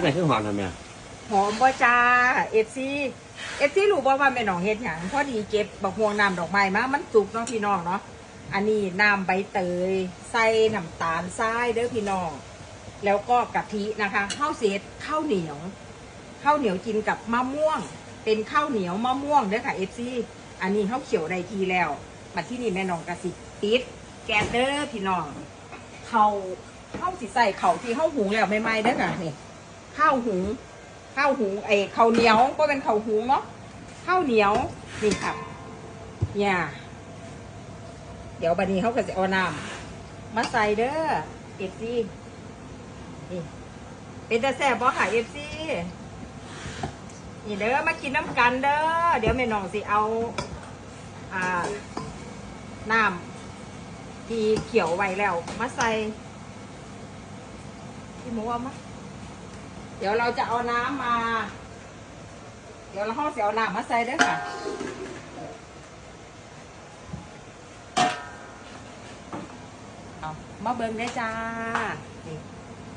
ไหนคือหอมทำไมหอมบ่จ้าเอฟซีเอฟซีรู้บ่ว่าแม่น้องเฮ็ดหยังพอดีเก็บบักม่วงน้ำดอกไม้มามันสุกเนาะพี่น้องเนาะอันนี้น้ำใบเตยใส่น้ำตาลทรายเด้อพี่น้อง แล้วก็กะทินะคะข้าวเศษข้าวเหนียวข้าวเหนียวกินกับมะม่วง เป็นข้าวเหนียวมะม่วงเด้อค่ะเอฟซีอันนี้ข้าวเขียวในทีแล้วมาที่นี่แม่น้องกะสิติดแกเด้อพี่น้องเขาข้าวสิใส่เขาที่ข้าวหุงแล้วไม่ไหม้เด้อค่ะนี่ ข้าวหุงข้าวหุงไอ้ข้าวเหนียวก็เป็นข้าวหุงเนาะข้าวเหนียวนี่ครับเนี่ยเดี๋ยวบัดนี้เขาก็จะเอาน้ำมาใส่เด้อเอฟซีนี่เป็นตาแซ่บบ่ค่ะเอฟซีนี่เด้อมากินน้ำกันเด้อเดี๋ยวแม่น้องสิเอาอ่าน้ำที่เขียวไว้แล้ว มาใส่ที่หมูเอามา เดี๋ยวเราจะเอาน้ำมา เดี๋ยวเราห้องเสียเอาน้ำมาใส่ด้วยค่ะ เอามาเบิ่งได้จ้า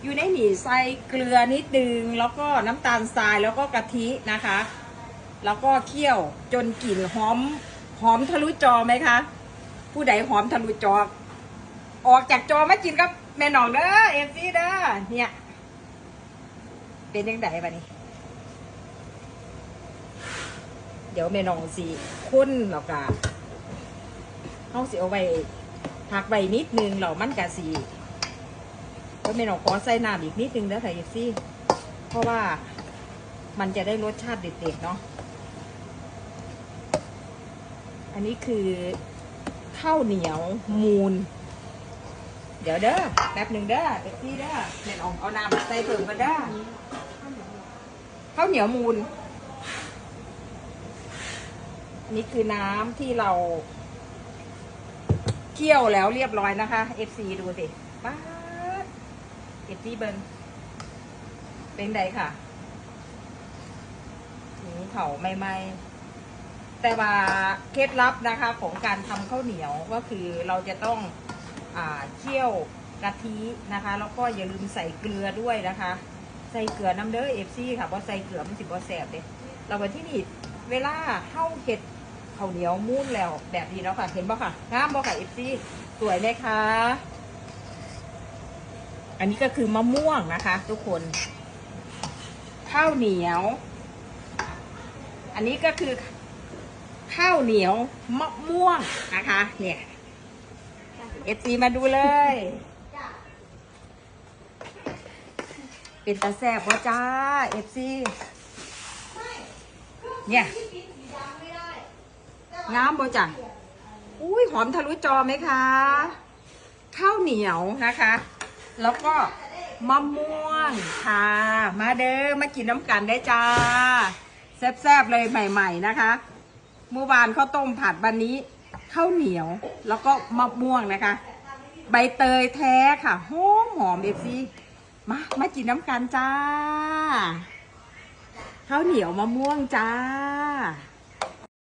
อยู่ในหนีใส่เกลือนิดนึง แล้วก็น้ำตาลทรายแล้วก็กะทินะคะ แล้วก็เคี่ยวจนกลิ่นหอมหอมทะลุจอไหมคะ ผู้ใดหอมทะลุจอออกจากจอมากินกับแม่หนองเด้อเอฟซีเด้อเนี่ย เป็นยังไงบ้านี้ เดี๋ยวแม่น้องสิคุ้นแล้วก็เอาสิเอาไว้พักไว้นิดนึงแล้วมันกะสีแล้วแม่น้องขอใส่น้ำอีกนิดนึงนะค่ะเอฟซี่เพราะว่ามันจะได้รสชาติเด็ดๆเนาะ อันนี้คือข้าวเหนียวมูน เดี๋ยวเด้อแป๊บหนึ่งเด้อเอฟซี่เด้อแม่น้องเอาน้ำใส่เพิ่มมาเด้อข้าวเหนียวมูล อันนี้คือน้ำที่เราเคี่ยวแล้วเรียบร้อยนะคะ FC ดูสิป้าด FC เบิร์นเป็นไงค่ะหมูเผาไม่ไหมแต่ว่าเคล็ดลับนะคะของการทำข้าวเหนียวก็คือเราจะต้องอ่าเคี่ยวกะทินะคะ แล้วก็อย่าลืมใส่เกลือด้วยนะคะ ใส่เกลือน้ำเด้อเอฟซีค่ะเพราะใส่เกลือมันสิบ่แสบเด้เราไปที่นี่เวลาเข้าเห็ดข้าวเหนียวมูนแล้วแบบนี้แล้วค่ะ เห็นบ่ค่ะงามบ่ค่ะเอฟซีสวยไหมคะ อันนี้ก็คือมะม่วงนะคะ ทุกคน ข้าวเหนียว อันนี้ก็คือ ข้าวเหนียวมะม่วงนะคะ เนี่ยเอฟซีมาดูเลย เป็นตาแซ่บพ่จ้าเอฟซีเนี่ยงามบ่จ้ะอุ้ยหอมทะลุจอไหมคะ ข้าวเหนียวนะคะ แล้วก็มะม่วงค่ะ มาเด้อมากินน้ำกันได้จ้าแซ่บๆเลยใหม่ๆนะคะเมื่อวานข้าวต้มผัดวันนี้ข้าวเหนียว แล้วก็มะม่วงนะคะ ใบเตยแท้ค่ะหอมหอมเอฟซี มามากินน้ำกันจ้าข้าวเหนียวมะม่วงจ้า